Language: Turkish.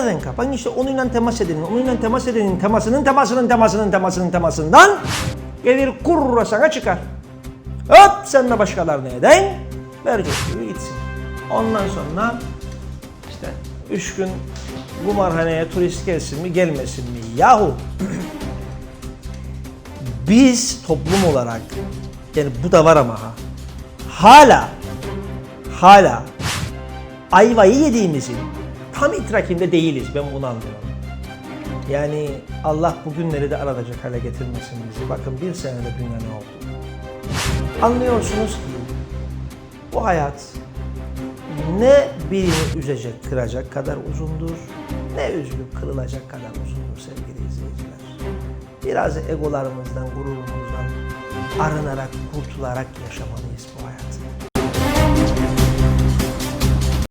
Nereden kapan? İşte onunla temas edenin, onunla temas edenin temasının temasının temasının temasının temasından gelir kurra sana çıkar. Hop sen de başkalarına eden verecek gibi gitsin. Ondan sonra işte üç gün kumarhaneye turist gelsin mi gelmesin mi? Yahu biz toplum olarak yani bu da var ama ha hala hala ayvayı yediğimizin tam idrakinde değiliz. Ben bunu anlıyorum. Yani Allah bugünleri de aratacak hale getirmesin bizi. Bakın bir senede dünya ne oldu? Anlıyorsunuz ki bu hayat ne birini üzecek, kıracak kadar uzundur, ne üzülüp kırılacak kadar uzundur sevgili izleyiciler. Biraz egolarımızdan, gururumuzdan arınarak, kurtularak yaşamalıyız